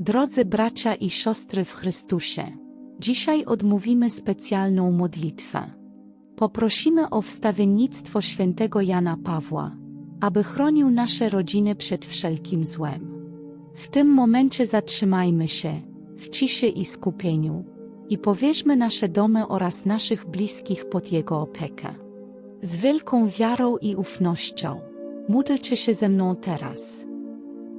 Drodzy bracia i siostry w Chrystusie, dzisiaj odmówimy specjalną modlitwę. Poprosimy o wstawiennictwo świętego Jana Pawła, aby chronił nasze rodziny przed wszelkim złem. W tym momencie zatrzymajmy się, w ciszy i skupieniu, i powierzmy nasze domy oraz naszych bliskich pod Jego opiekę. Z wielką wiarą i ufnością, módlcie się ze mną teraz.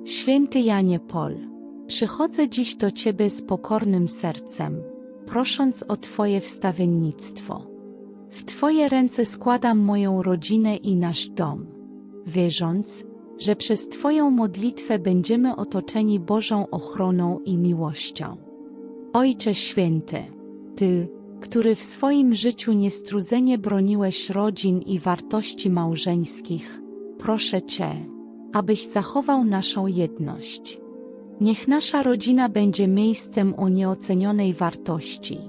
Święty Janie Pol, przychodzę dziś do Ciebie z pokornym sercem, prosząc o Twoje wstawiennictwo. W Twoje ręce składam moją rodzinę i nasz dom, wierząc, że przez Twoją modlitwę będziemy otoczeni Bożą ochroną i miłością. Ojcze Święty, Ty, który w swoim życiu niestrudzenie broniłeś rodzin i wartości małżeńskich, proszę Cię, abyś zachował naszą jedność. Niech nasza rodzina będzie miejscem o nieocenionej wartości,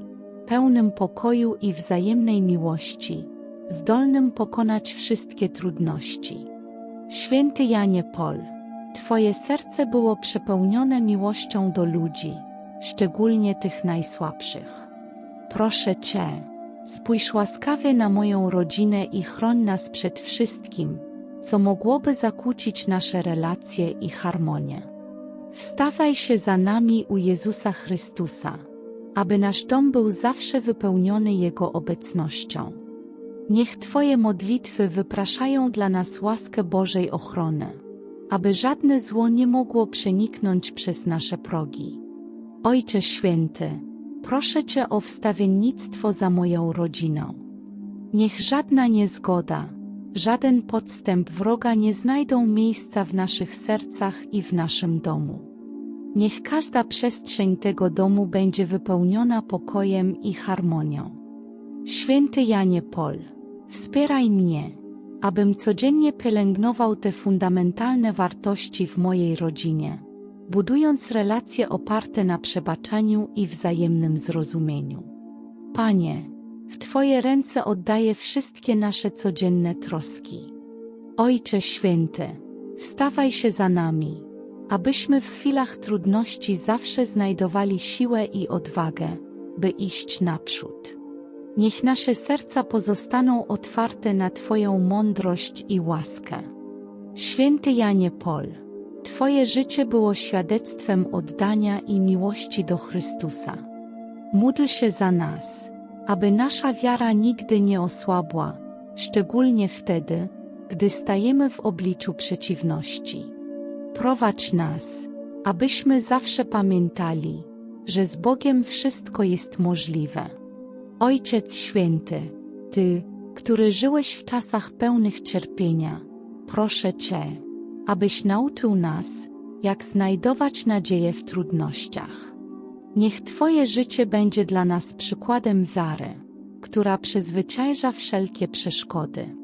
pełnym pokoju i wzajemnej miłości, zdolnym pokonać wszystkie trudności. Święty Janie Pol, Twoje serce było przepełnione miłością do ludzi, szczególnie tych najsłabszych. Proszę Cię, spójrz łaskawie na moją rodzinę i chroń nas przed wszystkim, co mogłoby zakłócić nasze relacje i harmonię. Wstawaj się za nami u Jezusa Chrystusa, aby nasz dom był zawsze wypełniony Jego obecnością. Niech Twoje modlitwy wypraszają dla nas łaskę Bożej ochrony, aby żadne zło nie mogło przeniknąć przez nasze progi. Ojcze Święty, proszę Cię o wstawiennictwo za moją rodziną. Niech żadna niezgoda, żaden podstęp wroga nie znajdą miejsca w naszych sercach i w naszym domu. Niech każda przestrzeń tego domu będzie wypełniona pokojem i harmonią. Święty Janie Pol, wspieraj mnie, abym codziennie pielęgnował te fundamentalne wartości w mojej rodzinie, budując relacje oparte na przebaczeniu i wzajemnym zrozumieniu. Panie, w Twoje ręce oddaję wszystkie nasze codzienne troski. Ojcze Święty, wstawaj się za nami, abyśmy w chwilach trudności zawsze znajdowali siłę i odwagę, by iść naprzód. Niech nasze serca pozostaną otwarte na Twoją mądrość i łaskę. Święty Janie Pol, Twoje życie było świadectwem oddania i miłości do Chrystusa. Módl się za nas, aby nasza wiara nigdy nie osłabła, szczególnie wtedy, gdy stajemy w obliczu przeciwności. Prowadź nas, abyśmy zawsze pamiętali, że z Bogiem wszystko jest możliwe. Ojciec Święty, Ty, który żyłeś w czasach pełnych cierpienia, proszę Cię, abyś nauczył nas, jak znajdować nadzieję w trudnościach. Niech Twoje życie będzie dla nas przykładem wiary, która przezwycięża wszelkie przeszkody.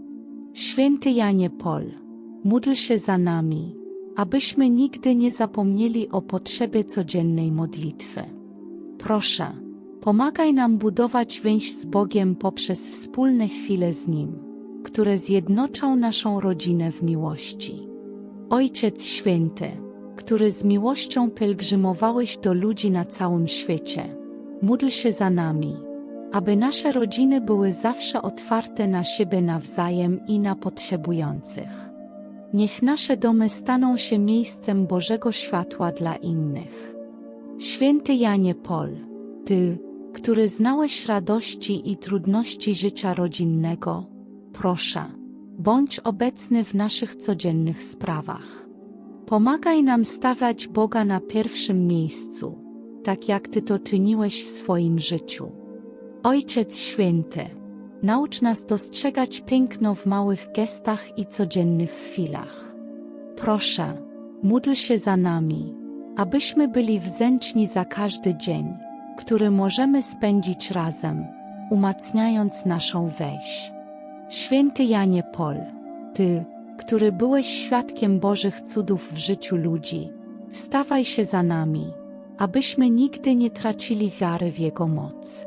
Święty Janie Pol, módl się za nami, abyśmy nigdy nie zapomnieli o potrzebie codziennej modlitwy. Proszę, pomagaj nam budować więź z Bogiem poprzez wspólne chwile z Nim, które zjednoczą naszą rodzinę w miłości. Ojciec Święty, który z miłością pielgrzymowałeś do ludzi na całym świecie, módl się za nami, aby nasze rodziny były zawsze otwarte na siebie nawzajem i na potrzebujących. Niech nasze domy staną się miejscem Bożego światła dla innych. Święty Janie Pol, Ty, który znałeś radości i trudności życia rodzinnego, proszę, bądź obecny w naszych codziennych sprawach. Pomagaj nam stawiać Boga na pierwszym miejscu, tak jak Ty to czyniłeś w swoim życiu. Ojciec Święty, naucz nas dostrzegać piękno w małych gestach i codziennych chwilach. Proszę, módl się za nami, abyśmy byli wdzięczni za każdy dzień, który możemy spędzić razem, umacniając naszą weź. Święty Janie Pol, Ty, który byłeś świadkiem Bożych cudów w życiu ludzi, wstawaj się za nami, abyśmy nigdy nie tracili wiary w Jego moc.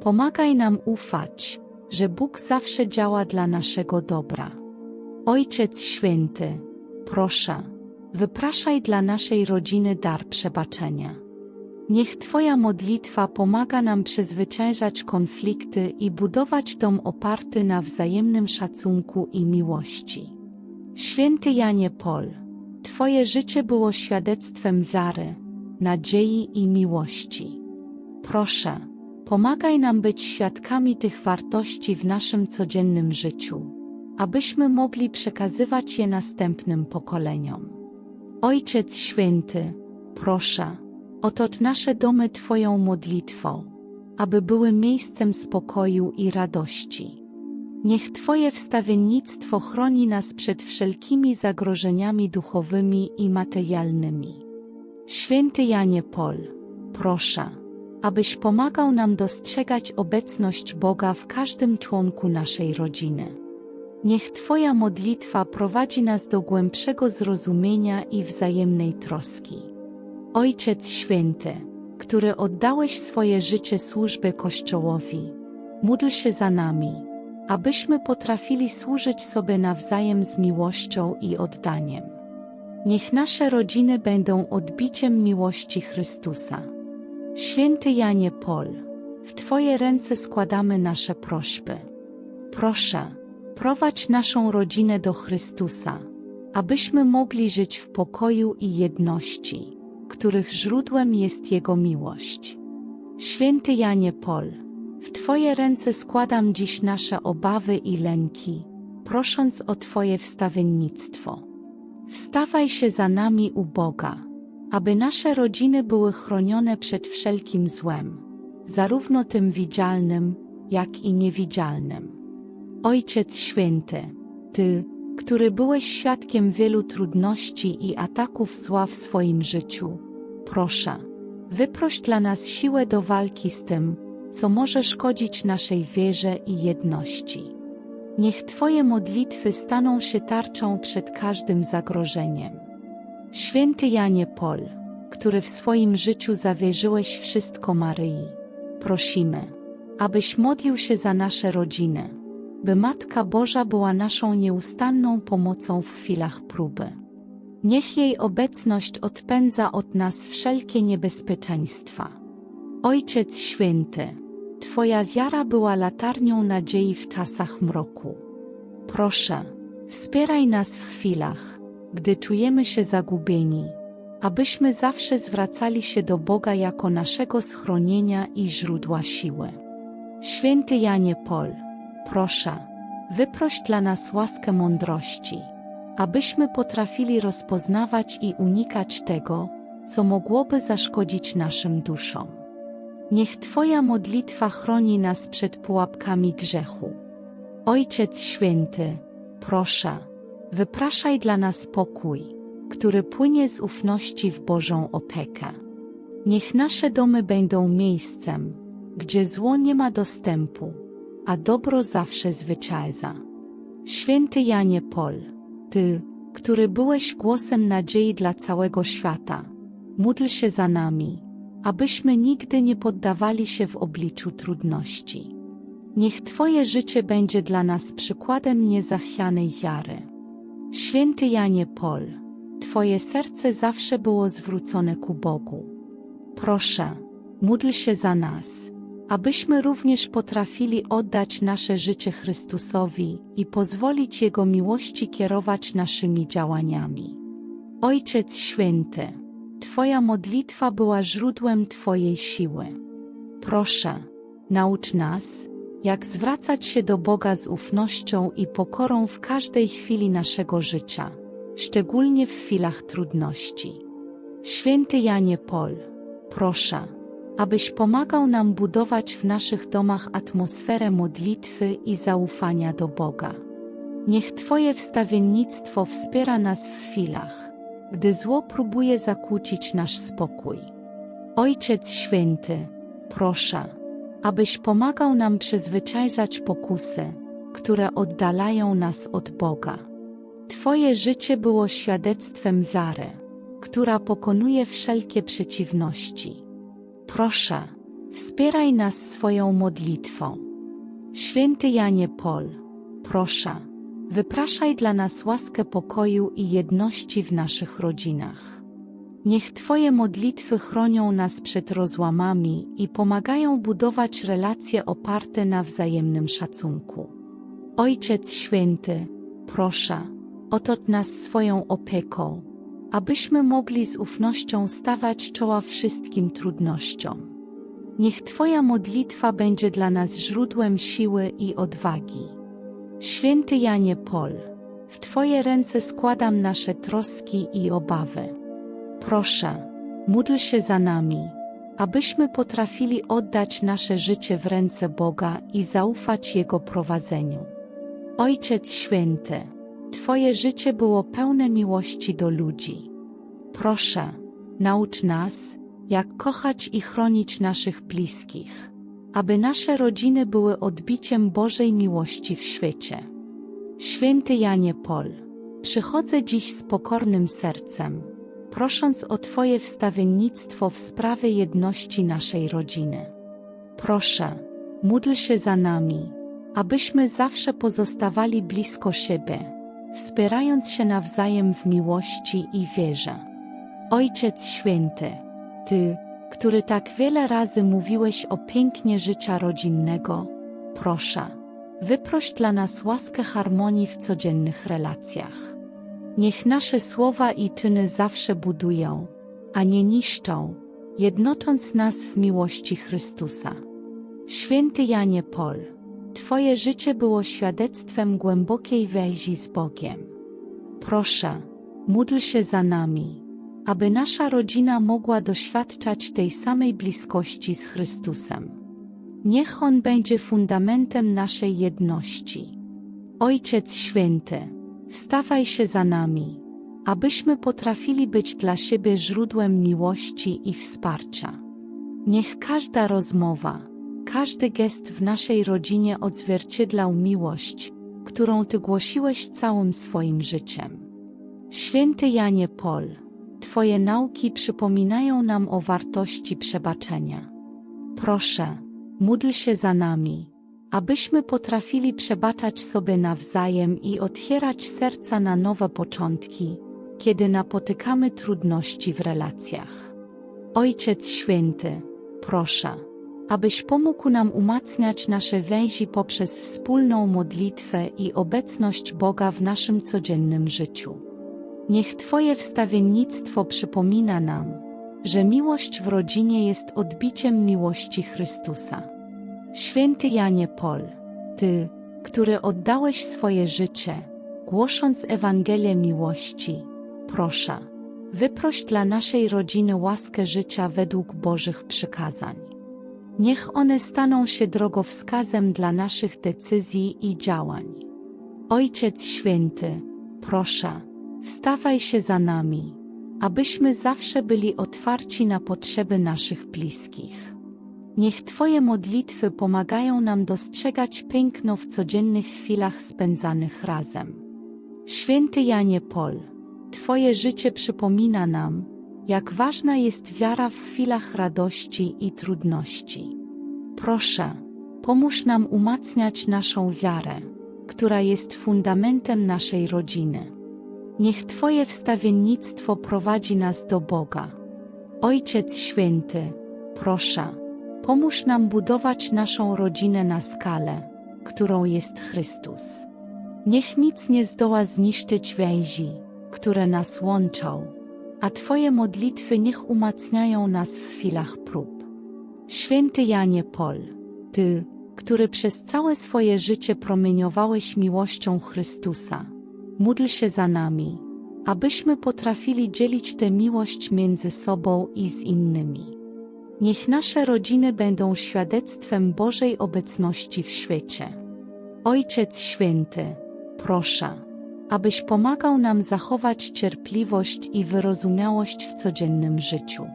Pomagaj nam ufać, że Bóg zawsze działa dla naszego dobra. Ojciec Święty, proszę, wypraszaj dla naszej rodziny dar przebaczenia. Niech Twoja modlitwa pomaga nam przezwyciężać konflikty i budować dom oparty na wzajemnym szacunku i miłości. Święty Janie Pol, Twoje życie było świadectwem wiary, nadziei i miłości. Proszę, pomagaj nam być świadkami tych wartości w naszym codziennym życiu, abyśmy mogli przekazywać je następnym pokoleniom. Ojciec Święty, proszę, otocz nasze domy Twoją modlitwą, aby były miejscem spokoju i radości. Niech Twoje wstawiennictwo chroni nas przed wszelkimi zagrożeniami duchowymi i materialnymi. Święty Janie Pol, proszę, abyś pomagał nam dostrzegać obecność Boga w każdym członku naszej rodziny. Niech Twoja modlitwa prowadzi nas do głębszego zrozumienia i wzajemnej troski. Ojciec Święty, który oddałeś swoje życie służbie Kościołowi, módl się za nami, abyśmy potrafili służyć sobie nawzajem z miłością i oddaniem. Niech nasze rodziny będą odbiciem miłości Chrystusa. Święty Janie Pol, w Twoje ręce składamy nasze prośby. Proszę, prowadź naszą rodzinę do Chrystusa, abyśmy mogli żyć w pokoju i jedności, których źródłem jest Jego miłość. Święty Janie Pol, w Twoje ręce składam dziś nasze obawy i lęki, prosząc o Twoje wstawiennictwo. Wstawaj się za nami u Boga, aby nasze rodziny były chronione przed wszelkim złem, zarówno tym widzialnym, jak i niewidzialnym. Ojciec Święty, Ty, który byłeś świadkiem wielu trudności i ataków zła w swoim życiu, proszę, wyproś dla nas siłę do walki z tym, co może szkodzić naszej wierze i jedności. Niech Twoje modlitwy staną się tarczą przed każdym zagrożeniem. Święty Janie Pol, który w swoim życiu zawierzyłeś wszystko Maryi, prosimy, abyś modlił się za nasze rodziny, by Matka Boża była naszą nieustanną pomocą w chwilach próby. Niech jej obecność odpędza od nas wszelkie niebezpieczeństwa. Ojciec Święty, Twoja wiara była latarnią nadziei w czasach mroku. Proszę, wspieraj nas w chwilach, gdy czujemy się zagubieni, abyśmy zawsze zwracali się do Boga jako naszego schronienia i źródła siły. Święty Janie Pol, proszę, wyproś dla nas łaskę mądrości, abyśmy potrafili rozpoznawać i unikać tego, co mogłoby zaszkodzić naszym duszom. Niech Twoja modlitwa chroni nas przed pułapkami grzechu. Ojciec Święty, proszę, wypraszaj dla nas pokój, który płynie z ufności w Bożą opiekę. Niech nasze domy będą miejscem, gdzie zło nie ma dostępu, a dobro zawsze zwycięża. Święty Janie Pol, Ty, który byłeś głosem nadziei dla całego świata, módl się za nami, abyśmy nigdy nie poddawali się w obliczu trudności. Niech Twoje życie będzie dla nas przykładem niezachwianej wiary. Święty Janie Pol, Twoje serce zawsze było zwrócone ku Bogu. Proszę, módl się za nas, abyśmy również potrafili oddać nasze życie Chrystusowi i pozwolić Jego miłości kierować naszymi działaniami. Ojciec Święty, Twoja modlitwa była źródłem Twojej siły. Proszę, naucz nas, jak zwracać się do Boga z ufnością i pokorą w każdej chwili naszego życia, szczególnie w chwilach trudności. Święty Janie Pol, proszę, abyś pomagał nam budować w naszych domach atmosferę modlitwy i zaufania do Boga. Niech Twoje wstawiennictwo wspiera nas w chwilach, gdy zło próbuje zakłócić nasz spokój. Ojciec Święty, proszę, abyś pomagał nam przezwyciężać pokusy, które oddalają nas od Boga. Twoje życie było świadectwem wiary, która pokonuje wszelkie przeciwności. Proszę, wspieraj nas swoją modlitwą. Święty Janie Pol, proszę, wypraszaj dla nas łaskę pokoju i jedności w naszych rodzinach. Niech Twoje modlitwy chronią nas przed rozłamami i pomagają budować relacje oparte na wzajemnym szacunku. Ojciec Święty, proszę, otocz nas swoją opieką, abyśmy mogli z ufnością stawać czoła wszystkim trudnościom. Niech Twoja modlitwa będzie dla nas źródłem siły i odwagi. Święty Janie Pol, w Twoje ręce składam nasze troski i obawy. Proszę, módl się za nami, abyśmy potrafili oddać nasze życie w ręce Boga i zaufać Jego prowadzeniu. Ojciec Święty, Twoje życie było pełne miłości do ludzi. Proszę, naucz nas, jak kochać i chronić naszych bliskich, aby nasze rodziny były odbiciem Bożej miłości w świecie. Święty Janie Pol, przychodzę dziś z pokornym sercem, prosząc o Twoje wstawiennictwo w sprawie jedności naszej rodziny. Proszę, módl się za nami, abyśmy zawsze pozostawali blisko siebie, wspierając się nawzajem w miłości i wierze. Ojciec Święty, Ty, który tak wiele razy mówiłeś o pięknie życia rodzinnego, proszę, wyproś dla nas łaskę harmonii w codziennych relacjach. Niech nasze słowa i czyny zawsze budują, a nie niszczą, jednocząc nas w miłości Chrystusa. Święty Janie Pol, Twoje życie było świadectwem głębokiej więzi z Bogiem. Proszę, módl się za nami, aby nasza rodzina mogła doświadczać tej samej bliskości z Chrystusem. Niech On będzie fundamentem naszej jedności. Ojciec Święty, wstawaj się za nami, abyśmy potrafili być dla siebie źródłem miłości i wsparcia. Niech każda rozmowa, każdy gest w naszej rodzinie odzwierciedlał miłość, którą Ty głosiłeś całym swoim życiem. Święty Janie Pol, Twoje nauki przypominają nam o wartości przebaczenia. Proszę, módl się za nami, abyśmy potrafili przebaczać sobie nawzajem i otwierać serca na nowe początki, kiedy napotykamy trudności w relacjach. Ojciec Święty, proszę, abyś pomógł nam umacniać nasze więzi poprzez wspólną modlitwę i obecność Boga w naszym codziennym życiu. Niech Twoje wstawiennictwo przypomina nam, że miłość w rodzinie jest odbiciem miłości Chrystusa. Święty Janie Pol, Ty, który oddałeś swoje życie, głosząc Ewangelię miłości, proszę, wyproś dla naszej rodziny łaskę życia według Bożych przykazań. Niech one staną się drogowskazem dla naszych decyzji i działań. Ojciec Święty, proszę, wstawaj się za nami, abyśmy zawsze byli otwarci na potrzeby naszych bliskich. Niech Twoje modlitwy pomagają nam dostrzegać piękno w codziennych chwilach spędzanych razem. Święty Janie Pol, Twoje życie przypomina nam, jak ważna jest wiara w chwilach radości i trudności. Proszę, pomóż nam umacniać naszą wiarę, która jest fundamentem naszej rodziny. Niech Twoje wstawiennictwo prowadzi nas do Boga. Ojciec Święty, proszę, pomóż nam budować naszą rodzinę na skalę, którą jest Chrystus. Niech nic nie zdoła zniszczyć więzi, które nas łączą, a Twoje modlitwy niech umacniają nas w chwilach prób. Święty Janie Pol, Ty, który przez całe swoje życie promieniowałeś miłością Chrystusa, módl się za nami, abyśmy potrafili dzielić tę miłość między sobą i z innymi. Niech nasze rodziny będą świadectwem Bożej obecności w świecie. Ojciec Święty, proszę, abyś pomagał nam zachować cierpliwość i wyrozumiałość w codziennym życiu.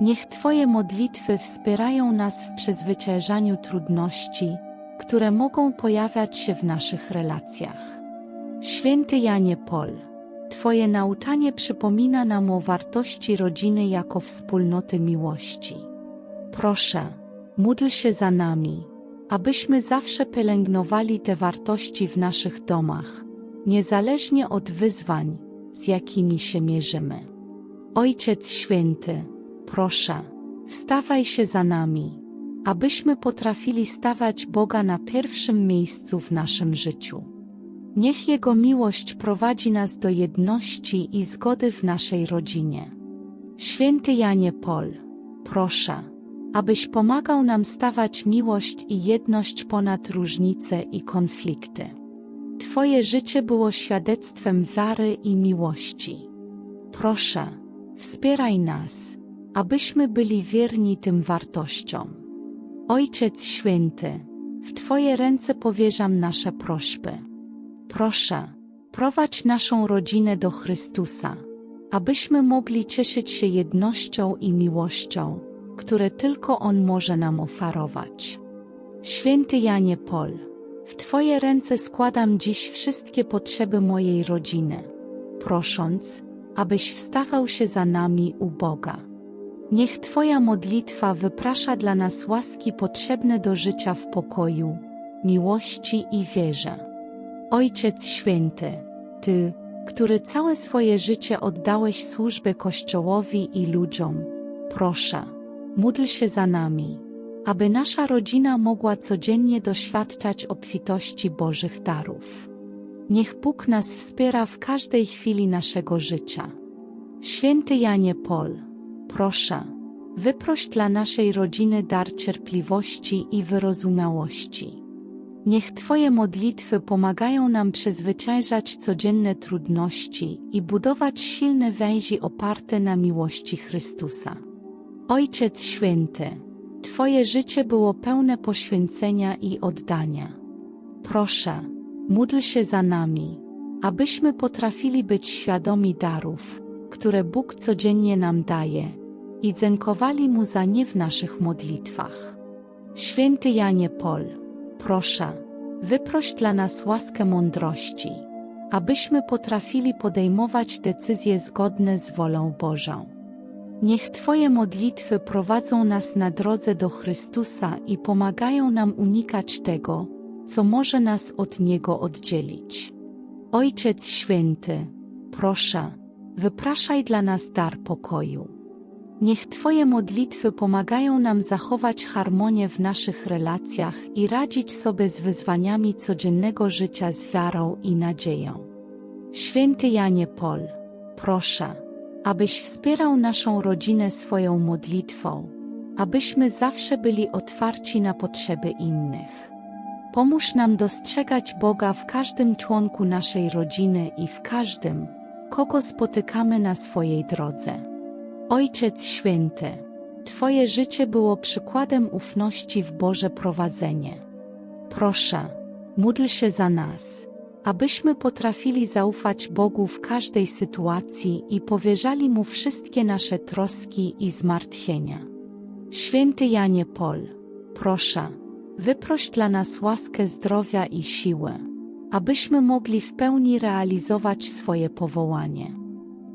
Niech Twoje modlitwy wspierają nas w przezwyciężaniu trudności, które mogą pojawiać się w naszych relacjach. Święty Janie Pol, Twoje nauczanie przypomina nam o wartości rodziny jako wspólnoty miłości. Proszę, módl się za nami, abyśmy zawsze pielęgnowali te wartości w naszych domach, niezależnie od wyzwań, z jakimi się mierzymy. Ojciec Święty, proszę, wstawaj się za nami, abyśmy potrafili stawać Boga na pierwszym miejscu w naszym życiu. Niech Jego miłość prowadzi nas do jedności i zgody w naszej rodzinie. Święty Janie Pol, proszę, abyś pomagał nam stawać miłość i jedność ponad różnice i konflikty. Twoje życie było świadectwem wiary i miłości. Proszę, wspieraj nas, abyśmy byli wierni tym wartościom. Ojciec Święty, w Twoje ręce powierzam nasze prośby. Proszę, prowadź naszą rodzinę do Chrystusa, abyśmy mogli cieszyć się jednością i miłością, które tylko On może nam oferować. Święty Janie Pol, w Twoje ręce składam dziś wszystkie potrzeby mojej rodziny, prosząc, abyś wstawał się za nami u Boga. Niech Twoja modlitwa wyprasza dla nas łaski potrzebne do życia w pokoju, miłości i wierze. Ojciec Święty, Ty, który całe swoje życie oddałeś służbę Kościołowi i ludziom, proszę, módl się za nami, aby nasza rodzina mogła codziennie doświadczać obfitości Bożych darów. Niech Bóg nas wspiera w każdej chwili naszego życia. Święty Janie Pol, proszę, wyproś dla naszej rodziny dar cierpliwości i wyrozumiałości. Niech Twoje modlitwy pomagają nam przezwyciężać codzienne trudności i budować silne więzi oparte na miłości Chrystusa. Ojciec Święty, Twoje życie było pełne poświęcenia i oddania. Proszę, módl się za nami, abyśmy potrafili być świadomi darów, które Bóg codziennie nam daje, i dziękowali Mu za nie w naszych modlitwach. Święty Janie Pol, proszę, wyproś dla nas łaskę mądrości, abyśmy potrafili podejmować decyzje zgodne z wolą Bożą. Niech Twoje modlitwy prowadzą nas na drodze do Chrystusa i pomagają nam unikać tego, co może nas od Niego oddzielić. Ojciec Święty, proszę, wypraszaj dla nas dar pokoju. Niech Twoje modlitwy pomagają nam zachować harmonię w naszych relacjach i radzić sobie z wyzwaniami codziennego życia z wiarą i nadzieją. Święty Janie Pol, proszę, abyś wspierał naszą rodzinę swoją modlitwą, abyśmy zawsze byli otwarci na potrzeby innych. Pomóż nam dostrzegać Boga w każdym członku naszej rodziny i w każdym, kogo spotykamy na swojej drodze. Ojciec Święty, Twoje życie było przykładem ufności w Boże prowadzenie. Proszę, módl się za nas, abyśmy potrafili zaufać Bogu w każdej sytuacji i powierzali Mu wszystkie nasze troski i zmartwienia. Święty Janie Pol, proszę, wyproś dla nas łaskę zdrowia i siłę, abyśmy mogli w pełni realizować swoje powołanie.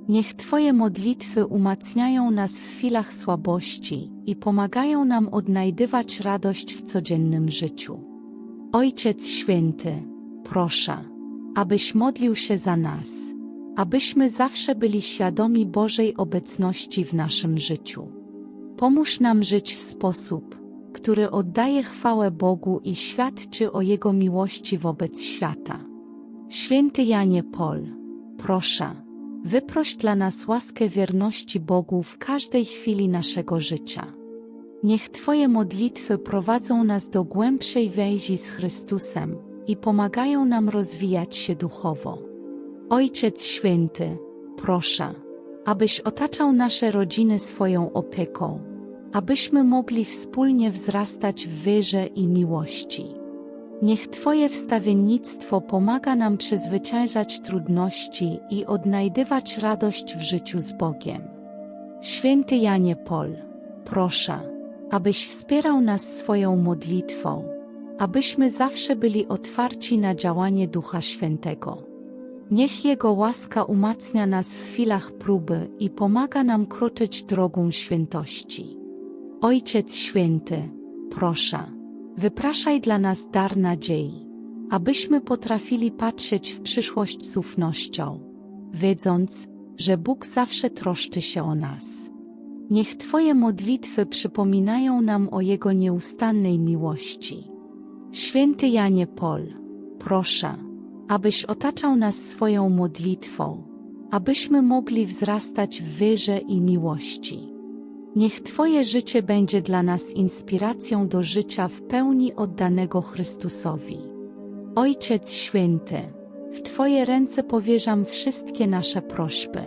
Niech Twoje modlitwy umacniają nas w chwilach słabości i pomagają nam odnajdywać radość w codziennym życiu. Ojciec Święty, proszę, abyś modlił się za nas, abyśmy zawsze byli świadomi Bożej obecności w naszym życiu. Pomóż nam żyć w sposób, który oddaje chwałę Bogu i świadczy o Jego miłości wobec świata. Święty Janie Pol, proszę, Wyproś dla nas łaskę wierności Bogu w każdej chwili naszego życia. Niech Twoje modlitwy prowadzą nas do głębszej więzi z Chrystusem i pomagają nam rozwijać się duchowo. Ojciec Święty, proszę, abyś otaczał nasze rodziny swoją opieką, abyśmy mogli wspólnie wzrastać w wierze i miłości. Niech Twoje wstawiennictwo pomaga nam przezwyciężać trudności i odnajdywać radość w życiu z Bogiem. Święty Janie Pol, proszę, abyś wspierał nas swoją modlitwą, abyśmy zawsze byli otwarci na działanie Ducha Świętego. Niech Jego łaska umacnia nas w chwilach próby i pomaga nam kroczyć drogą świętości. Ojciec Święty, proszę, Wypraszaj dla nas dar nadziei, abyśmy potrafili patrzeć w przyszłość z ufnością, wiedząc, że Bóg zawsze troszczy się o nas. Niech Twoje modlitwy przypominają nam o Jego nieustannej miłości. Święty Janie Pol, proszę, abyś otaczał nas swoją modlitwą, abyśmy mogli wzrastać w wierze i miłości. Niech Twoje życie będzie dla nas inspiracją do życia w pełni oddanego Chrystusowi. Ojciec Święty, w Twoje ręce powierzam wszystkie nasze prośby.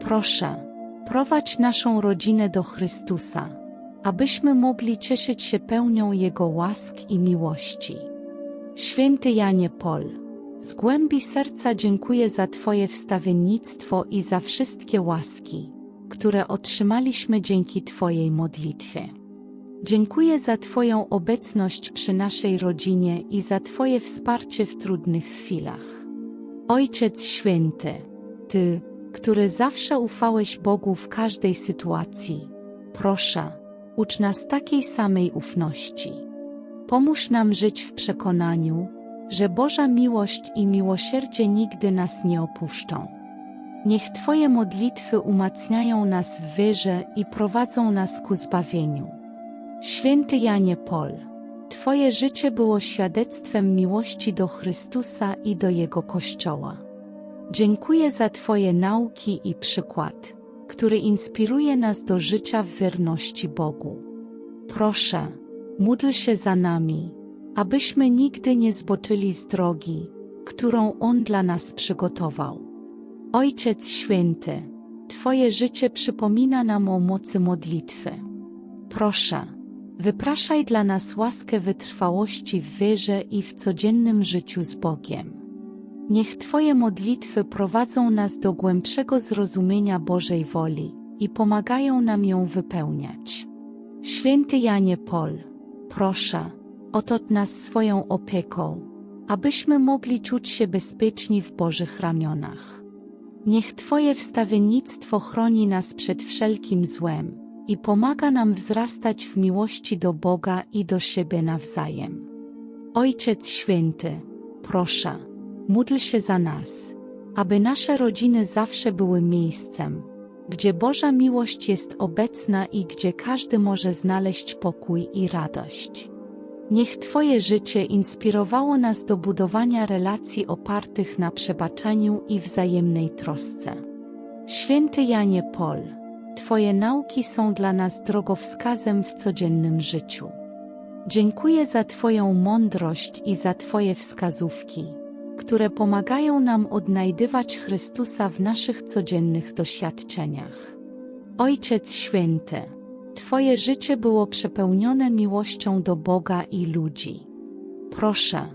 Proszę, prowadź naszą rodzinę do Chrystusa, abyśmy mogli cieszyć się pełnią Jego łask i miłości. Święty Janie Pol, z głębi serca dziękuję za Twoje wstawiennictwo i za wszystkie łaski, które otrzymaliśmy dzięki Twojej modlitwie. Dziękuję za Twoją obecność przy naszej rodzinie i za Twoje wsparcie w trudnych chwilach. Ojciec Święty, Ty, który zawsze ufałeś Bogu w każdej sytuacji, proszę, ucz nas takiej samej ufności. Pomóż nam żyć w przekonaniu, że Boża miłość i miłosierdzie nigdy nas nie opuszczą. Niech Twoje modlitwy umacniają nas w wierze i prowadzą nas ku zbawieniu. Święty Janie Pol, Twoje życie było świadectwem miłości do Chrystusa i do Jego Kościoła. Dziękuję za Twoje nauki i przykład, który inspiruje nas do życia w wierności Bogu. Proszę, módl się za nami, abyśmy nigdy nie zboczyli z drogi, którą On dla nas przygotował. Ojciec Święty, Twoje życie przypomina nam o mocy modlitwy. Proszę, wypraszaj dla nas łaskę wytrwałości w wierze i w codziennym życiu z Bogiem. Niech Twoje modlitwy prowadzą nas do głębszego zrozumienia Bożej woli i pomagają nam ją wypełniać. Święty Janie Pol, proszę, otocz nas swoją opieką, abyśmy mogli czuć się bezpieczni w Bożych ramionach. Niech Twoje wstawiennictwo chroni nas przed wszelkim złem i pomaga nam wzrastać w miłości do Boga i do siebie nawzajem. Ojciec Święty, proszę, módl się za nas, aby nasze rodziny zawsze były miejscem, gdzie Boża miłość jest obecna i gdzie każdy może znaleźć pokój i radość. Niech Twoje życie inspirowało nas do budowania relacji opartych na przebaczeniu i wzajemnej trosce. Święty Janie Pol, Twoje nauki są dla nas drogowskazem w codziennym życiu. Dziękuję za Twoją mądrość i za Twoje wskazówki, które pomagają nam odnajdywać Chrystusa w naszych codziennych doświadczeniach. Ojciec Święty, Twoje życie było przepełnione miłością do Boga i ludzi. Proszę,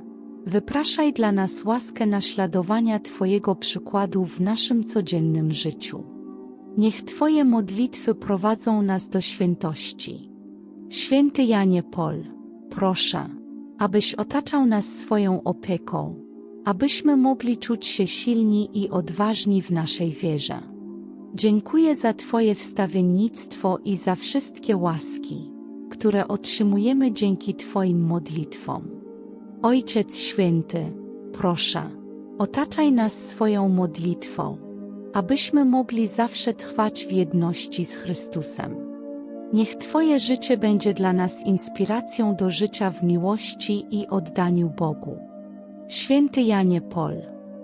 wypraszaj dla nas łaskę naśladowania Twojego przykładu w naszym codziennym życiu. Niech Twoje modlitwy prowadzą nas do świętości. Święty Janie Pol, proszę, abyś otaczał nas swoją opieką, abyśmy mogli czuć się silni i odważni w naszej wierze. Dziękuję za Twoje wstawiennictwo i za wszystkie łaski, które otrzymujemy dzięki Twoim modlitwom. Ojciec Święty, proszę, otaczaj nas swoją modlitwą, abyśmy mogli zawsze trwać w jedności z Chrystusem. Niech Twoje życie będzie dla nas inspiracją do życia w miłości i oddaniu Bogu. Święty Janie Pol,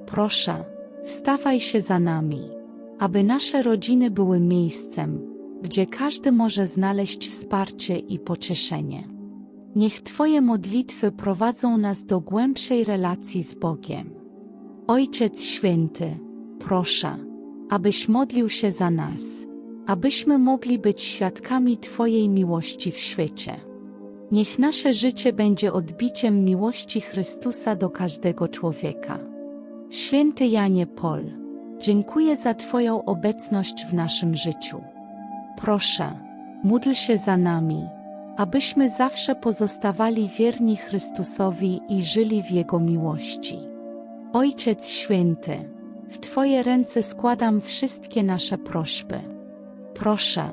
proszę, wstawaj się za nami, aby nasze rodziny były miejscem, gdzie każdy może znaleźć wsparcie i pocieszenie. Niech Twoje modlitwy prowadzą nas do głębszej relacji z Bogiem. Ojciec Święty, proszę, abyś modlił się za nas, abyśmy mogli być świadkami Twojej miłości w świecie. Niech nasze życie będzie odbiciem miłości Chrystusa do każdego człowieka. Święty Janie Pol, dziękuję za Twoją obecność w naszym życiu. Proszę, módl się za nami, abyśmy zawsze pozostawali wierni Chrystusowi i żyli w Jego miłości. Ojciec Święty, w Twoje ręce składam wszystkie nasze prośby. Proszę,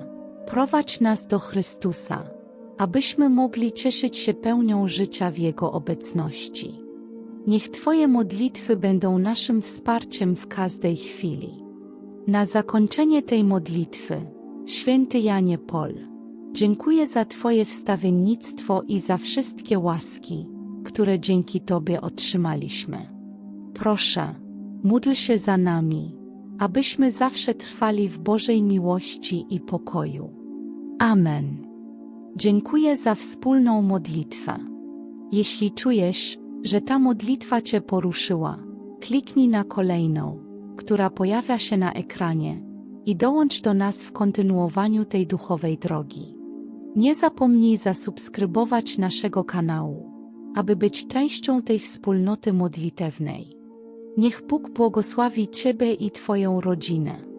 prowadź nas do Chrystusa abyśmy mogli cieszyć się pełnią życia w Jego obecności. Niech Twoje modlitwy będą naszym wsparciem w każdej chwili. Na zakończenie tej modlitwy, święty Janie Pol, dziękuję za Twoje wstawiennictwo i za wszystkie łaski, które dzięki Tobie otrzymaliśmy. Proszę, módl się za nami, abyśmy zawsze trwali w Bożej miłości i pokoju. Amen. Dziękuję za wspólną modlitwę. Jeśli czujesz, że ta modlitwa Cię poruszyła, kliknij na kolejną, która pojawia się na ekranie i dołącz do nas w kontynuowaniu tej duchowej drogi. Nie zapomnij zasubskrybować naszego kanału, aby być częścią tej wspólnoty modlitewnej. Niech Bóg błogosławi Ciebie i Twoją rodzinę.